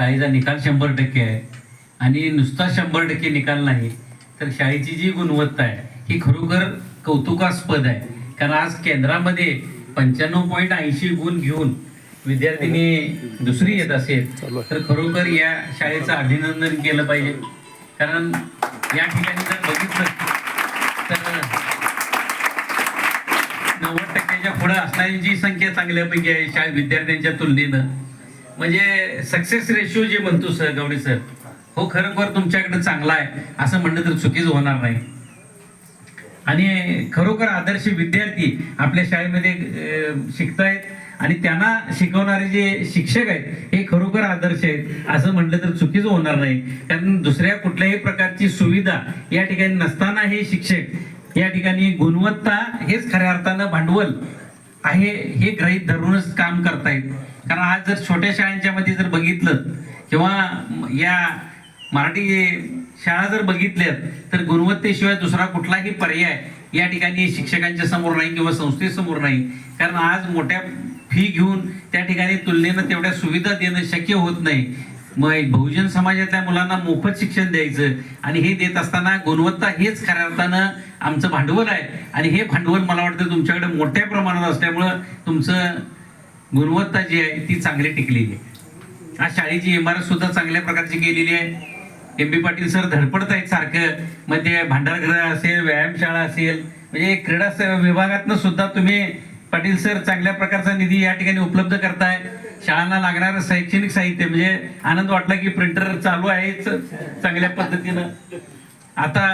शाळेचा निकाल शंभर टक्के आहे. आणि नुसता शंभर टक्के निकाल नाही तर शाळेची जी गुणवत्ता आहे ही खरोखर कौतुकास्पद आहे. कारण आज केंद्रामध्ये पंच्याण्णव पॉईंट ऐंशी गुण घेऊन विद्यार्थिनी दुसरी येत असेल तर खरोखर या शाळेचं अभिनंदन केलं पाहिजे. कारण या ठिकाणी जर बघितलं तर नव्वद टक्क्याच्या पुढे असणाऱ्यांची संख्या चांगल्यापैकी आहे शाळेत विद्यार्थ्यांच्या तुलनेनं म्हणजे सक्सेस रेशिओ जे म्हणतो सर गवडे सर हो खरोखर तुमच्याकडे चांगला आहे असं म्हणणं तर चुकीच होणार नाही. आणि खरोखर आदर्श विद्यार्थी आपल्या शाळेमध्ये शिकतायत आणि त्यांना शिकवणारे जे शिक्षक आहेत हे खरोखर आदर्श आहेत असं म्हटलं तर चुकीचं होणार नाही. कारण दुसऱ्या कुठल्याही प्रकारची सुविधा या ठिकाणी नसताना हे शिक्षक या ठिकाणी गुणवत्ता हेच खऱ्या अर्थानं भांडवल आहे हे गृहीत धरूनच काम करतायत कारण आज जर छोट्या शाळांच्या मध्ये जर बघितलं किंवा या मराठी शाळा जर बघितल्यात तर गुणवत्तेशिवाय दुसरा कुठलाही पर्याय या ठिकाणी शिक्षकांच्या समोर नाही किंवा संस्थेसमोर नाही. कारण आज मोठ्या फी घेऊन त्या ठिकाणी तुलनेनं तेवढ्या सुविधा देणं शक्य होत नाही. मग एक बहुजन समाजातल्या मुलांना मोफत शिक्षण द्यायचं आणि हे देत असताना गुणवत्ता हेच खऱ्या अर्थानं आमचं भांडवल आहे. आणि हे भांडवल मला वाटतं तुमच्याकडे मोठ्या प्रमाणात असल्यामुळं तुमचं गुणवत्ता जी आहे ती चांगली टिकलेली आहे. आज शाळेची इमारत सुद्धा चांगल्या प्रकारची केलेली आहे. एम बी पाटील सर धडपडत आहेत सारखं. मग ते भांडारगृह असेल व्यायामशाळा असेल म्हणजे क्रीडा विभागातनं सुद्धा तुम्ही पाटील सर चांगल्या प्रकारचा निधी या ठिकाणी उपलब्ध करताय. शाळांना लागणारं शैक्षणिक साहित्य. म्हणजे आनंद वाटला की प्रिंटर चालू आहेच चांगल्या पद्धतीनं. आता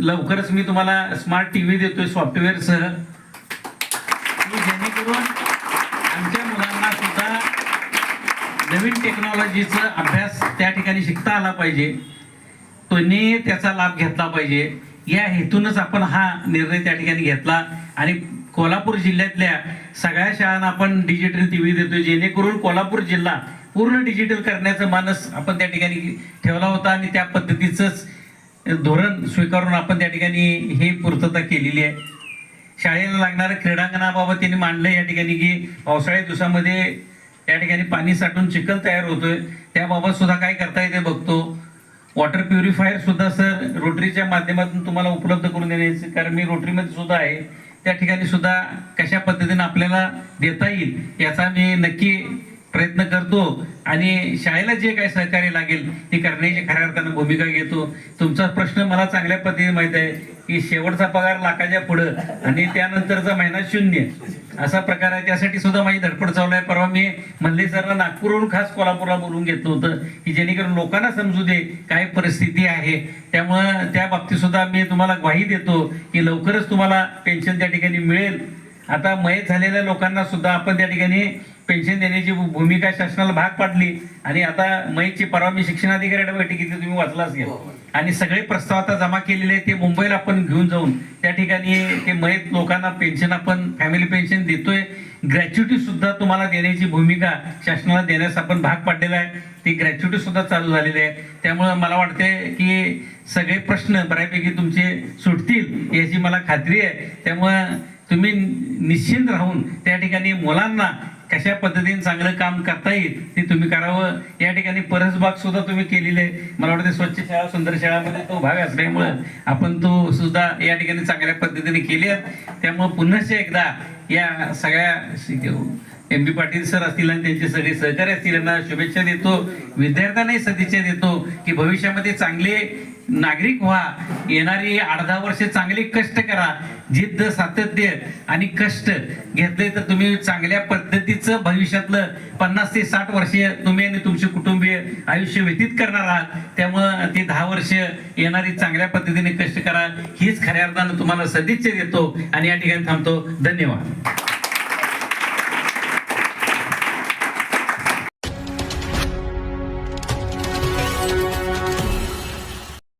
लवकरच मी तुम्हाला स्मार्ट टीव्ही देतोय सॉफ्टवेअर सह. जेणेकरून आमच्या मुलांना सुद्धा नवीन टेक्नॉलॉजीचा अभ्यास त्या ठिकाणी शिकता आला पाहिजे. त्यांनी त्याचा लाभ घेतला पाहिजे. या हेतूनच आपण हा निर्णय त्या ठिकाणी घेतला. आणि कोल्हापूर जिल्ह्यातल्या सगळ्या शाळांना आपण डिजिटल टी व्ही देतोय जेणेकरून कोल्हापूर जिल्हा पूर्ण डिजिटल करण्याचा मानस आपण त्या ठिकाणी ठेवला होता आणि त्या पद्धतीचंच धोरण स्वीकारून आपण त्या ठिकाणी हे पूर्तता केलेली आहे. शाळेला लागणाऱ्या क्रीडांगणाबाबत त्यांनी मांडलं या ठिकाणी की पावसाळ्या दिवसामध्ये या ठिकाणी पाणी साठून चिखल तयार होतोय. त्याबाबत सुद्धा काय करता येते बघतो. वॉटर प्युरिफायर सुद्धा सर रोटरीच्या माध्यमातून तुम्हाला उपलब्ध करून देण्याचे कारण मी रोटरीमध्ये सुद्धा आहे. त्या ठिकाणी सुद्धा कशा पद्धतीने आपल्याला देता येईल याचा मी नक्की प्रयत्न करतो आणि शाळेला जे काही सहकार्य लागेल ते करण्याची खऱ्या अर्थानं भूमिका घेतो. तुमचा प्रश्न मला चांगल्या पद्धतीने माहीत आहे की शेवटचा पगार लाखाच्या पुढं आणि त्यानंतरचा महिना शून्य. असा प्रकार आहे. त्यासाठी सुद्धा माझी धडपड चालू आहे. परवा मी म्हणले सरला नागपूरवरून खास कोल्हापूरला बोलून घेतलं होतं की जेणेकरून लोकांना समजू दे काय परिस्थिती आहे. त्यामुळं त्या बाबतीत सुद्धा मी तुम्हाला ग्वाही देतो की लवकरच तुम्हाला पेन्शन त्या ठिकाणी मिळेल. आता मयत झालेल्या लोकांना सुद्धा आपण त्या ठिकाणी पेन्शन देण्याची भूमिका शासनाला भाग पाडली. आणि आता मयतची परवा मी शिक्षणाधिकाऱ्याच्या बैठकीत तुम्ही वाचलाच घ्या. आणि सगळे प्रस्ताव आता जमा केलेले ते मुंबईला आपण घेऊन जाऊन. त्या ठिकाणी ते मयत लोकांना पेन्शन आपण फॅमिली पेन्शन देतोय. ग्रॅच्युटी सुद्धा तुम्हाला देण्याची भूमिका शासनाला देण्यास आपण भाग पाडलेला आहे. ती ग्रॅच्युटी सुद्धा चालू झालेली आहे. त्यामुळं मला वाटते की सगळे प्रश्न बऱ्यापैकी तुमचे सुटतील याची मला खात्री आहे. त्यामुळं तुम्ही निश्चिंत राहून त्या ठिकाणी मुलांना कशा पद्धतीने चांगलं काम करता येईल ते तुम्ही करावं. या ठिकाणी परसबाग सुद्धा तुम्ही केलेली आहे. मला वाटतं स्वच्छ शाळा सुंदर शाळामध्ये तो भाग असल्यामुळं आपण तो सुद्धा या ठिकाणी चांगल्या पद्धतीने केली आहेत त्यामुळं पुन्हा एकदा या सगळ्या एम बी पाटील सर असतील आणि त्यांचे सगळे सहकारी असतील यांना शुभेच्छा देतो. विद्यार्थ्यांनाही सदिच्छा देतो की भविष्यामध्ये चांगले नागरिक व्हा. येणारी आठ दहा वर्ष चांगले कष्ट करा. जिद्द सातत्य आणि कष्ट घेतले तर तुम्ही चांगल्या पद्धतीचं भविष्यातलं पन्नास ते साठ वर्ष तुम्ही आणि तुमचे कुटुंबीय आयुष्य व्यतीत करणार आहात. त्यामुळं ते दहा वर्ष येणारी चांगल्या पद्धतीने कष्ट करा. हीच खऱ्या अर्थानं तुम्हाला सदिच्छा देतो. आणि या ठिकाणी थांबतो. धन्यवाद.